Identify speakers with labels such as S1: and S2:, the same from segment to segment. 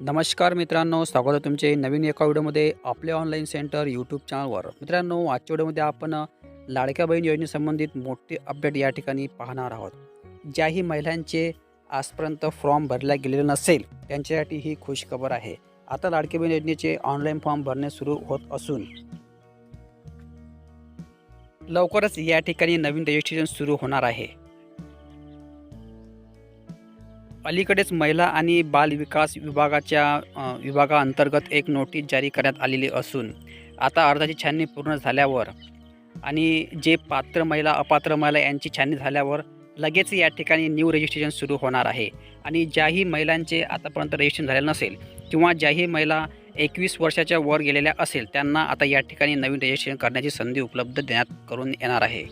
S1: नमस्कार मित्रांनो स्वागत आहे तुमचे नवीन एका व्हिडिओमध्ये आपले ऑनलाईन सेंटर यूट्यूब चॅनलवर मित्रांनो आजच्या व्हिडिओमध्ये आपण लाडक्या बहीण योजनेसंबंधित मोठे अपडेट या ठिकाणी पाहणार आहोत. ज्याही महिलांचे आजपर्यंत फॉर्म भरला गेलेले नसेल त्यांच्यासाठी ही खुशखबर आहे. आता लाडकी बहीण योजनेचे ऑनलाईन फॉर्म भरणे सुरू होत असून लवकरच या ठिकाणी नवीन रजिस्ट्रेशन सुरू होणार आहे. अलीकडेच महिला आणि बालविकास विभागाच्या विभागाअंतर्गत एक नोटीस जारी करण्यात आलेली असून आता अर्जाची छाननी पूर्ण झाल्यावर आणि जे पात्र महिला अपात्र महिला यांची छाननी झाल्यावर लगेच या ठिकाणी न्यू रजिस्ट्रेशन सुरू होणार आहे. आणि ज्याही महिलांचे आतापर्यंत रजिस्ट्रेशन झालेलं नसेल किंवा ज्याही महिला एकवीस वर्षाच्या वर गेलेल्या असेल त्यांना आता या ठिकाणी नवीन रजिस्ट्रेशन करण्याची संधी उपलब्ध देण्यात करून येणार आहे.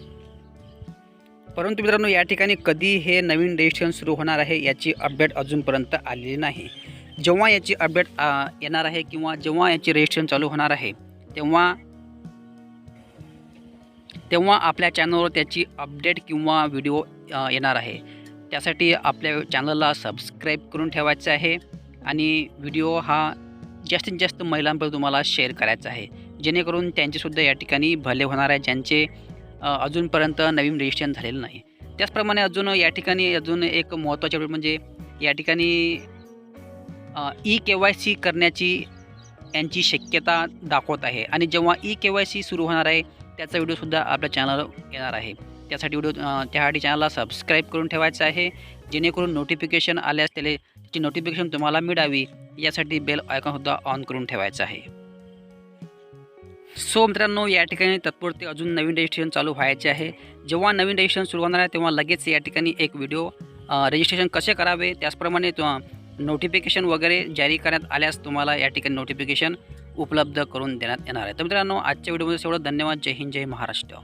S1: परंतु मित्रांनो या ठिकाणी कधी हे नवीन रजिस्ट्रेशन सुरू होणार आहे याची अपडेट अजूनपर्यंत आलेली नाही. जेव्हा याची अपडेट येणार आहे किंवा जेव्हा याची रजिस्ट्रेशन चालू होणार आहे तेव्हा तेव्हा आपल्या चॅनलवर त्याची अपडेट किंवा व्हिडिओ येणार आहे. त्यासाठी आपल्या चॅनलला सबस्क्राईब करून ठेवायचं आहे आणि व्हिडिओ हा जास्तीत जास्त महिलांपर्यंत तुम्हाला शेअर करायचा आहे. जेणेकरून त्यांचेसुद्धा या ठिकाणी भले होणार आहे ज्यांचे अजूनपर्यंत नवीन रजिस्ट्रेशन झालेलं नाही. त्याचप्रमाणे अजून या ठिकाणी अजून एक महत्त्वाची अपडेट म्हणजे या ठिकाणी ई के वाय सी करण्याची यांची शक्यता दाखवत आहे. आणि जेव्हा ई के वाय सी सुरू होणार आहे त्याचा व्हिडिओसुद्धा आपल्या चॅनलवर येणार आहे. त्यासाठी व्हिडिओ त्यासाठी चॅनलला सबस्क्राईब करून ठेवायचं आहे. जेणेकरून नोटिफिकेशन आल्यास त्याला त्याची नोटिफिकेशन तुम्हाला मिळावी यासाठी बेल आयकॉनसुद्धा ऑन करून ठेवायचं आहे. सो मित्रांनो या ठिकाणी तत्पुरते अजून नवीन रजिस्ट्रेशन चालू व्हायचे आहे. जेव्हा नवीन रजिस्ट्रेशन सुरू होणार आहे तेव्हा लगेच या ठिकाणी एक व्हिडिओ रजिस्ट्रेशन कसे करावे त्याचप्रमाणे नोटिफिकेशन वगैरे जारी करण्यात आल्यास तुम्हाला या ठिकाणी नोटिफिकेशन उपलब्ध करून देण्यात येणार आहे. तर मित्रांनो आजच्या व्हिडिओमध्ये एवढं धन्यवाद. जय हिंद जय महाराष्ट्र.